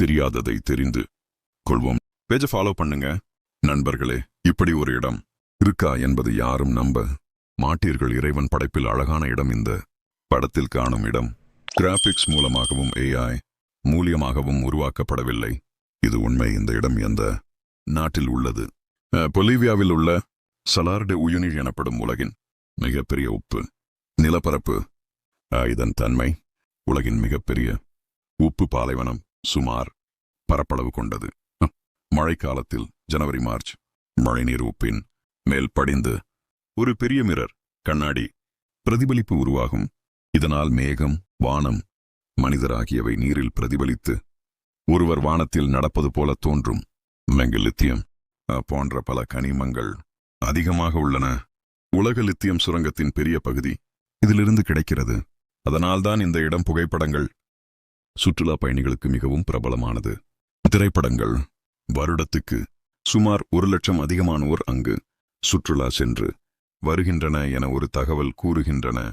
தெரியாததை தெரிந்து கொள்வோம். பேஜை ஃபாலோ பண்ணுங்க. நண்பர்களே இப்படி ஒரு இடம் இருக்கா என்பது யாரும் நம்ப மாட்டீர்கள். இறைவன் படைப்பில் அழகான இடம் இந்த. படத்தில் காணும் இடம் கிராபிக்ஸ் மூலமாகவும் ஏஐ மூலியமாகவும் உருவாக்கப்படவில்லை. இது உண்மை. இந்த இடம் எந்த நாட்டில் உள்ளது? பொலிவியாவில் உள்ள சலார்டு உயுனில் எனப்படும் உலகின் மிகப்பெரிய உப்பு நிலப்பரப்பு. இதன் தன்மை உலகின் மிகப்பெரிய உப்பு பாலைவனம். சுமார் பரப்பளவு கொண்டது. மழைக்காலத்தில் ஜனவரி மார்ச் மழைநீர் உப்பின் மேல் படிந்து ஒரு பெரிய மிரர் கண்ணாடி பிரதிபலிப்பு உருவாகும். இதனால் மேகம் வானம் மனிதர் ஆகியவை நீரில் பிரதிபலித்து ஒருவர் வானத்தில் நடப்பது போல தோன்றும். மெங்கல் லித்தியம் போன்ற பல கனிமங்கள் அதிகமாக உள்ளன. உலக லித்தியம் சுரங்கத்தின் பெரிய பகுதி இதிலிருந்து கிடைக்கிறது. அதனால்தான் இந்த இடம் புகைப்படங்கள் சுற்றுலா பயணிகளுக்கு மிகவும் பிரபலமானது. திரைப்படங்கள். வருடத்துக்கு சுமார் ஒரு லட்சம் அதிகமானோர் அங்கு சுற்றுலா சென்று வருகின்றன என ஒரு தகவல் கூறுகின்றன.